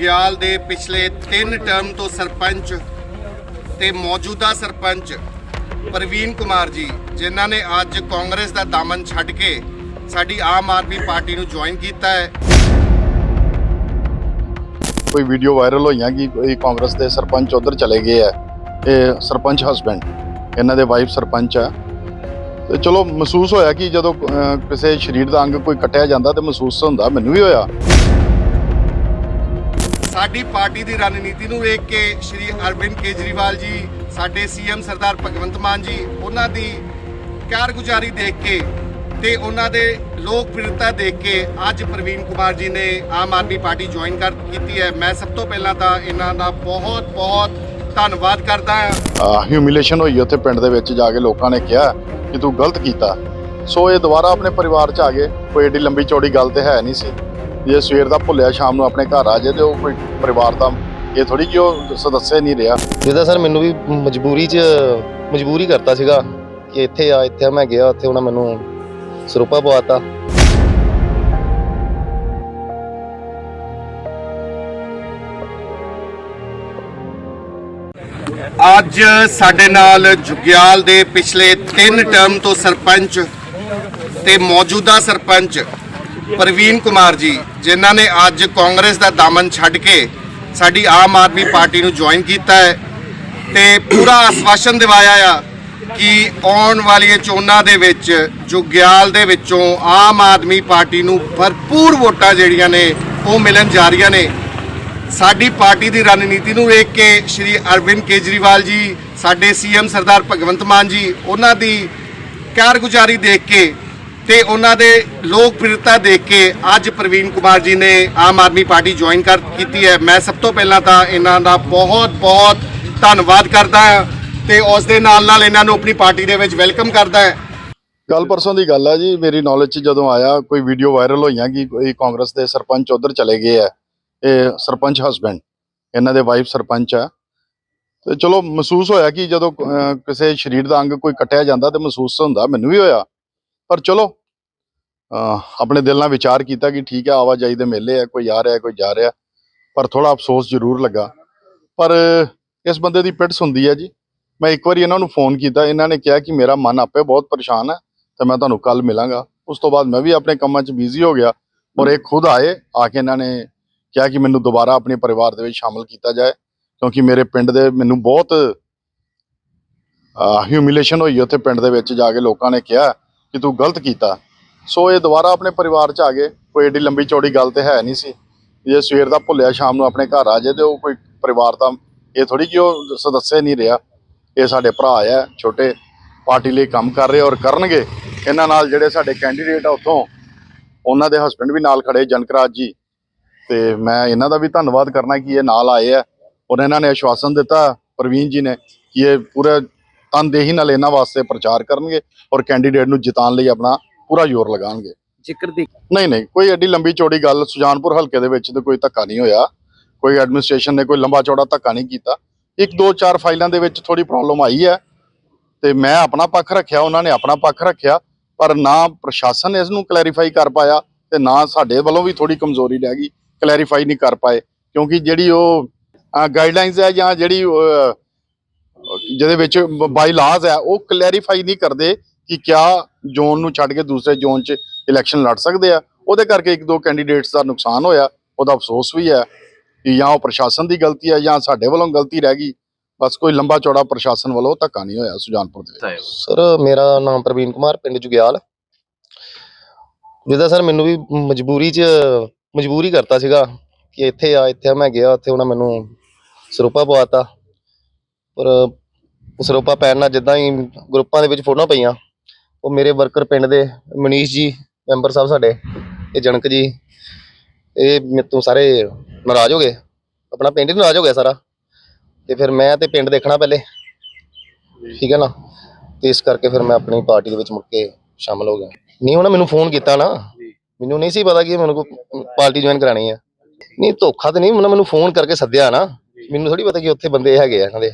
ਜੁਗਿਆਲ ਦੇ ਪਿਛਲੇ 3 ਟਰਮ ਤੋਂ ਸਰਪੰਚ ਤੇ ਮੌਜੂਦਾ ਸਰਪੰਚ ਪ੍ਰਵੀਨ ਕੁਮਾਰ ਜੀ, ਜਿਨ੍ਹਾਂ ਨੇ ਅੱਜ ਕਾਂਗਰਸ ਦਾ ਦਾਮਨ ਛੱਡ ਕੇ ਸਾਡੀ ਆਮ ਆਦਮੀ ਪਾਰਟੀ ਨੂੰ ਜੁਆਇਨ ਕੀਤਾ ਹੈ। ਕੋਈ ਵੀਡੀਓ ਵਾਇਰਲ ਹੋਈਆਂ ਕਿ ਕੋਈ ਕਾਂਗਰਸ ਦੇ ਸਰਪੰਚ ਉਧਰ ਚਲੇ ਗਏ ਆ, ਇਹ ਸਰਪੰਚ ਹਸਬੈਂਡ ਇਹਨਾਂ ਦੇ ਵਾਈਫ ਸਰਪੰਚ ਆ। ਤੇ ਚਲੋ ਮਹਿਸੂਸ ਹੋਇਆ ਕਿ ਜਦੋਂ ਕਿਸੇ ਸਰੀਰ ਦਾ ਅੰਗ ਕੋਈ ਕੱਟਿਆ ਜਾਂਦਾ ਤੇ ਮਹਿਸੂਸ ਹੁੰਦਾ, ਮੈਨੂੰ ਵੀ ਹੋਇਆ। ਸਾਡੀ ਪਾਰਟੀ ਦੀ ਰਣਨੀਤੀ ਨੂੰ ਵੇਖ ਕੇ ਸ਼੍ਰੀ ਅਰਵਿੰਦ ਕੇਜਰੀਵਾਲ ਜੀ, ਸਾਡੇ ਸੀਐਮ ਸਰਦਾਰ ਭਗਵੰਤ ਮਾਨ ਜੀ, ਉਹਨਾਂ ਦੀ ਕਾਰਗੁਜ਼ਾਰੀ ਦੇਖ ਕੇ ਤੇ ਉਹਨਾਂ ਦੇ ਲੋਕਪ੍ਰਿਯਤਾ ਦੇਖ ਕੇ ਅੱਜ ਪ੍ਰਵੀਨ ਕੁਮਾਰ ਜੀ ਨੇ ਆਮ ਆਦਮੀ ਪਾਰਟੀ ਜੁਆਇਨ ਕਰ ਕੀਤੀ ਹੈ। ਮੈਂ ਸਭ ਤੋਂ ਪਹਿਲਾਂ ਤਾਂ ਇਹਨਾਂ ਦਾ ਬਹੁਤ ਬਹੁਤ ਧੰਨਵਾਦ ਕਰਦਾ ਹਾਂ। ਹਿਊਮਿਲੇਸ਼ਨ ਹੋਈ ਉੱਥੇ ਪਿੰਡ ਦੇ ਵਿੱਚ, ਜਾ ਕੇ ਲੋਕਾਂ ਨੇ ਕਿਹਾ ਕਿ ਤੂੰ ਗਲਤ ਕੀਤਾ। ਸੋ ਇਹ ਦੁਬਾਰਾ ਆਪਣੇ ਪਰਿਵਾਰ 'ਚ ਆ ਗਏ। ਕੋਈ ਏਡੀ ਲੰਬੀ ਚੌੜੀ ਗੱਲ ਤੇ ਹੈ ਨਹੀਂ ਸੀ। ਜੇ ਸਵੇਰ ਦਾ ਭੁੱਲਿਆ ਸ਼ਾਮ ਨੂੰ ਆਪਣੇ ਘਰ ਆ ਜਾਏ ਤੇ ਉਹ ਕੋਈ ਪਰਿਵਾਰ ਦਾ ਇਹ ਥੋੜੀ ਕਿ ਉਹ ਸਦੱਸਿਆ ਨਹੀਂ ਰਿਹਾ। ਜਿਹਦਾ ਸਰ ਮੈਨੂੰ ਵੀ ਮਜਬੂਰੀ 'ਚ ਮਜਬੂਰੀ ਕਰਤਾ ਸੀਗਾ ਕਿ ਇੱਥੇ ਆ ਇੱਥੇ ਆ ਮੈਂ ਗਿਆ ਉੱਥੇ ਉਹਨਾਂ ਮੈਨੂੰ ਸਰੂਪਾ ਪਵਾਤਾ। ਅੱਜ ਸਾਡੇ ਨਾਲ ਜੁਗਿਆਲ ਦੇ ਪਿਛਲੇ 3 ਟਰਮ ਤੋਂ ਸਰਪੰਚ ਤੇ ਮੌਜੂਦਾ ਸਰਪੰਚ ਪ੍ਰਵੀਨ ਕੁਮਾਰ ਜੀ, ਜਿਨ੍ਹਾਂ ਨੇ ਅੱਜ ਕਾਂਗਰਸ ਦਾ ਦਾਮਨ ਛੱਡ ਕੇ ਸਾਡੀ ਆਮ ਆਦਮੀ ਪਾਰਟੀ ਨੂੰ ਜੁਆਇਨ ਕੀਤਾ ਹੈ ਤੇ ਪੂਰਾ ਆਸਵਾਸ਼ਨ ਦਿਵਾਇਆ ਆ ਕਿ ਆਉਣ ਵਾਲੀਆਂ ਚੋਣਾਂ ਦੇ ਵਿੱਚ ਜੁਗਿਆਲ ਦੇ ਵਿੱਚੋਂ ਆਮ ਆਦਮੀ ਪਾਰਟੀ ਨੂੰ ਭਰਪੂਰ ਵੋਟਾਂ ਜਿਹੜੀਆਂ ਨੇ, ਉਹ ਮਿਲਣ ਜਾ ਰਹੀਆਂ ਨੇ। ਸਾਡੀ ਪਾਰਟੀ ਦੀ ਰਣਨੀਤੀ ਨੂੰ ਵੇਖ ਕੇ ਸ਼੍ਰੀ ਅਰਵਿੰਦ ਕੇਜਰੀਵਾਲ ਜੀ, ਸਾਡੇ ਸੀਐਮ ਸਰਦਾਰ ਭਗਵੰਤ ਮਾਨ ਜੀ, ਉਹਨਾਂ ਦੀ ਕਾਰਗੁਜ਼ਾਰੀ ਦੇਖ ਕੇ ਤੇ ਉਹਨਾਂ ਦੇ ਲੋਕਪ੍ਰਿਯਤਾ ਦੇਖ ਕੇ ਅੱਜ ਪ੍ਰਵੀਨ ਕੁਮਾਰ ਜੀ ਨੇ ਆਮ ਆਦਮੀ ਪਾਰਟੀ ਜੁਆਇਨ ਕਰ ਕੀਤੀ ਹੈ। ਮੈਂ ਸਭ ਤੋਂ ਪਹਿਲਾਂ ਤਾਂ ਇਹਨਾਂ ਦਾ ਬਹੁਤ ਬਹੁਤ ਧੰਨਵਾਦ ਕਰਦਾ ਹਾਂ ਤੇ ਉਸ ਦੇ ਨਾਲ ਨਾਲ ਇਹਨਾਂ ਨੂੰ ਆਪਣੀ ਪਾਰਟੀ ਦੇ ਵਿੱਚ ਵੈਲਕਮ ਕਰਦਾ ਹਾਂ। ਕੱਲ ਪਰਸੋਂ ਦੀ ਗੱਲ ਹੈ ਜੀ। ਮੇਰੀ ਨੌਲੇਜ 'ਚ ਜਦੋਂ ਆਇਆ, ਕੋਈ ਵੀਡੀਓ ਵਾਇਰਲ ਹੋਈਆਂ ਕਿ ਕੋਈ ਕਾਂਗਰਸ ਦੇ ਸਰਪੰਚ ਉਧਰ ਚਲੇ ਗਏ ਆ। ਇਹ ਸਰਪੰਚ ਹਸਬੈਂਡ ਇਹਨਾਂ ਦੇ ਵਾਈਫ ਸਰਪੰਚ ਆ। ਤੇ ਚਲੋ ਮਹਿਸੂਸ ਹੋਇਆ ਕਿ ਜਦੋਂ ਕਿਸੇ ਸਰੀਰ ਦਾ ਅੰਗ ਕੋਈ ਕੱਟਿਆ ਜਾਂਦਾ ਤੇ ਮਹਿਸੂਸ ਹੁੰਦਾ, ਮੈਨੂੰ ਵੀ ਹੋਇਆ। ਪਰ ਚਲੋ ਆਪਣੇ ਦਿਲ ਨਾਲ ਵਿਚਾਰ ਕੀਤਾ ਕਿ ਠੀਕ ਹੈ, ਆਵਾਜਾਈ ਦੇ ਮੇਲੇ ਆ, ਕੋਈ ਆ ਰਿਹਾ, ਕੋਈ ਜਾ ਰਿਹਾ। ਪਰ ਥੋੜਾ ਅਫਸੋਸ ਜ਼ਰੂਰ ਲੱਗਾ। ਪਰ ਇਸ ਬੰਦੇ ਦੀ ਪਿੱਠ ਹੁੰਦੀ ਹੈ ਜੀ। ਮੈਂ ਇੱਕ ਵਾਰੀ ਇਹਨਾਂ ਨੂੰ ਫੋਨ ਕੀਤਾ। ਇਹਨਾਂ ਨੇ ਕਿਹਾ ਕਿ ਮੇਰਾ ਮਨ ਆਪੇ ਬਹੁਤ ਪਰੇਸ਼ਾਨ ਹੈ, ਤੇ ਮੈਂ ਤੁਹਾਨੂੰ ਕੱਲ ਮਿਲਾਂਗਾ। ਉਸ ਤੋਂ ਬਾਅਦ ਮੈਂ ਵੀ ਆਪਣੇ ਕੰਮਾਂ 'ਚ ਬਿਜ਼ੀ ਹੋ ਗਿਆ ਔਰ ਇਹ ਖੁਦ ਆਏ, ਆ ਕੇ ਇਹਨਾਂ ਨੇ ਕਿਹਾ ਕਿ ਮੈਨੂੰ ਦੁਬਾਰਾ ਆਪਣੇ ਪਰਿਵਾਰ ਦੇ ਵਿੱਚ ਸ਼ਾਮਲ ਕੀਤਾ ਜਾਏ, ਕਿਉਂਕਿ ਮੇਰੇ ਪਿੰਡ ਦੇ ਮੈਨੂੰ ਬਹੁਤ ਹਿਊਮਿਲੇਸ਼ਨ ਹੋਈ ਉੱਥੇ ਪਿੰਡ ਦੇ ਵਿੱਚ ਜਾ ਕੇ ਲੋਕਾਂ ਨੇ ਕਿਹਾ ਕਿ ਤੂੰ ਗਲਤ ਕੀਤਾ। ਸੋ ਇਹ ਦੁਬਾਰਾ ਆਪਣੇ ਪਰਿਵਾਰ 'ਚ ਆ ਗਏ। ਕੋਈ ਏਡੀ ਲੰਬੀ ਚੌੜੀ ਗੱਲ ਤੇ ਹੈ ਨਹੀਂ ਸੀ। ਜੇ ਸਵੇਰ ਦਾ ਭੁੱਲਿਆ ਸ਼ਾਮ ਨੂੰ ਆਪਣੇ ਘਰ ਆ ਜਾਏ ਤੇ ਉਹ ਕੋਈ ਪਰਿਵਾਰ ਤਾਂ ਇਹ ਥੋੜੀ ਕਿ ਉਹ ਸਦੱਸਿਆ ਨਹੀਂ ਰਿਹਾ। ਇਹ ਸਾਡੇ ਭਰਾ ਆ, ਛੋਟੇ, ਪਾਰਟੀ ਲਈ ਕੰਮ ਕਰ ਰਹੇ ਔਰ ਕਰਨਗੇ। ਇਹਨਾਂ ਨਾਲ ਜਿਹੜੇ ਸਾਡੇ ਕੈਂਡੀਡੇਟ ਆ ਉੱਥੋਂ, ਉਹਨਾਂ ਦੇ ਹਸਬੰਡ ਵੀ ਨਾਲ ਖੜੇ ਜਨਕਰਾਜ ਜੀ। ਤੇ ਮੈਂ ਇਹਨਾਂ ਦਾ ਵੀ ਧੰਨਵਾਦ ਕਰਨਾ ਕਿ ਇਹ ਨਾਲ ਆਏ ਆ ਔਰ ਇਹਨਾਂ ਨੇ ਆਸ਼ਵਾਸਨ ਦਿੱਤਾ ਪ੍ਰਵੀਨ ਜੀ ਨੇ ਕਿ ਇਹ ਪੂਰੇ ਤਨਦੇਹੀ ਨਾਲ ਇਹਨਾਂ ਵਾਸਤੇ ਪ੍ਰਚਾਰ ਕਰਨਗੇ ਔਰ ਕੈਂਡੀਡੇਟ ਨੂੰ ਜਿਤਾਉਣ ਲਈ ਆਪਣਾ ਪੂਰਾ ਜ਼ੋਰ ਲਗਾਉਣਗੇ। ਜ਼ਿਕਰ ਦੀ ਨਹੀਂ ਨਹੀਂ ਕੋਈ ਐਡੀ ਲੰਬੀ ਚੌੜੀ ਗੱਲ ਸੁਜਾਨਪੁਰ ਹਲਕੇ ਦੇ ਵਿੱਚ ਤੇ ਕੋਈ ਧੱਕਾ ਨਹੀਂ ਹੋਇਆ। ਕੋਈ ਐਡਮਿਨਿਸਟ੍ਰੇਸ਼ਨ ਨੇ ਕੋਈ ਲੰਬਾ ਚੌੜਾ ਧੱਕਾ ਨਹੀਂ ਕੀਤਾ। ਇੱਕ ਦੋ ਚਾਰ ਫਾਈਲਾਂ ਦੇ ਵਿੱਚ ਥੋੜੀ ਪ੍ਰੋਬਲਮ ਆਈ ਹੈ ਤੇ ਮੈਂ ਆਪਣਾ ਪੱਖ ਰੱਖਿਆ ਉਹਨਾਂ ਨੇ ਆਪਣਾ ਪੱਖ ਰੱਖਿਆ ਪਰ ਨਾ ਪ੍ਰਸ਼ਾਸਨ ਇਸ ਨੂੰ ਕਲੈਰੀਫਾਈ ਕਰ ਪਾਇਆ ਤੇ ਨਾ ਸਾਡੇ ਵੱਲੋਂ ਵੀ ਥੋੜੀ ਕਮਜ਼ੋਰੀ ਰਹਿ ਗਈ ਕਲੈਰੀਫਾਈ ਨਹੀਂ ਕਰ ਪਾਏ। ਕਿਉਂਕਿ ਜਿਹੜੀ ਉਹ ਗਾਈਡਲਾਈਨਸ ਹੈ ਜਾਂ ਜਿਹੜੀ ਜਿਹਦੇ ਵਿੱਚ ਬਾਈ ਲਾਜ਼ ਹੈ ਉਹ ਕਲੈਰੀਫਾਈ ਨਹੀਂ ਕਰਦੇ। ਕਿ ਕਿਆ ਜ਼ੋਨ ਨੂੰ ਛੱਡ ਕੇ ਦੂਸਰੇ ਜ਼ੋਨ 'ਚ ਇਲੈਕਸ਼ਨ ਲੜ ਸਕਦੇ ਆ। ਉਹਦੇ ਕਰਕੇ ਇੱਕ ਦੋ ਕੈਂਡੀਡੇਟਸ ਦਾ ਨੁਕਸਾਨ ਹੋਇਆ। ਉਹਦਾ ਅਫਸੋਸ ਵੀ ਹੈ ਕਿ ਜਾਂ ਉਹ ਪ੍ਰਸ਼ਾਸਨ ਦੀ ਗਲਤੀ ਹੈ ਜਾਂ ਸਾਡੇ ਵੱਲੋਂ ਗਲਤੀ ਰਹਿ ਗਈ। ਬਸ ਕੋਈ ਲੰਬਾ ਚੌੜਾ ਪ੍ਰਸ਼ਾਸਨ ਵੱਲੋਂ ਧੱਕਾ ਨਹੀਂ ਹੋਇਆ ਸੁਜਾਨਪੁਰ ਦੇ ਵਿੱਚ। ਸਰ ਮੇਰਾ ਨਾਮ ਪ੍ਰਵੀਨ ਕੁਮਾਰ ਪਿੰਡ ਜੁਗਿਆਲ। ਜਿਹਦਾ ਸਰ ਮੈਨੂੰ ਵੀ ਮਜਬੂਰੀ 'ਚ ਮਜਬੂਰੀ ਕਰਤਾ ਸੀਗਾ ਕਿ ਇੱਥੇ ਆ ਇੱਥੇ ਆ ਮੈਂ ਗਿਆ ਉੱਥੇ ਉਹਨਾਂ ਮੈਨੂੰ ਸਰੂਪਾ ਪਵਾਤਾ ਪਰ ਸਰੂਪਾ ਪੈਣ ਨਾਲ ਜਿੱਦਾਂ ਹੀ ਗਰੁੱਪਾਂ ਦੇ ਵਿੱਚ ਫੋਟੋਆਂ ਪਈਆਂ ਉਹ ਮੇਰੇ ਵਰਕਰ ਪਿੰਡ ਦੇ, ਮਨੀਸ਼ ਜੀ, ਮੈਂਬਰ ਸਾਹਿਬ ਸਾਡੇ, ਇਹ ਜਣਕ ਜੀ, ਇਹ ਮੇਰੇ ਤੋਂ ਸਾਰੇ ਨਾਰਾਜ਼ ਹੋ ਗਏ। ਆਪਣਾ ਪਿੰਡ ਹੀ ਨਾਰਾਜ਼ ਹੋ ਗਿਆ ਸਾਰਾ। ਤੇ ਫਿਰ ਮੈਂ ਤੇ ਪਿੰਡ ਦੇਖਣਾ ਪਹਿਲੇ। ਠੀਕ ਹੈ ਨਾ? ਤੇ ਇਸ ਕਰਕੇ ਫਿਰ ਮੈਂ ਆਪਣੀ ਪਾਰਟੀ ਦੇ ਵਿੱਚ ਮੁੜ ਕੇ ਸ਼ਾਮਲ ਹੋ ਗਿਆ। ਨਹੀਂ, ਉਹਨਾਂ ਮੈਨੂੰ ਫੋਨ ਕੀਤਾ ਨਾ। ਮੈਨੂੰ ਨਹੀਂ ਸੀ ਪਤਾ ਕਿ ਮੈਨੂੰ ਕੋਈ ਪਾਰਟੀ ਜੁਆਇਨ ਕਰਾਣੀ ਹੈ ਨਹੀਂ, ਧੋਖਾ ਤੇ ਨਹੀਂ, ਉਹਨਾਂ ਮੈਨੂੰ ਫੋਨ ਕਰਕੇ ਸੱਦਿਆ ਨਾ। ਮੈਨੂੰ ਥੋੜੀ ਪਤਾ ਕਿ ਉੱਥੇ ਬੰਦੇ ਹੈਗੇ ਆ ਇਹਨਾਂ ਦੇ।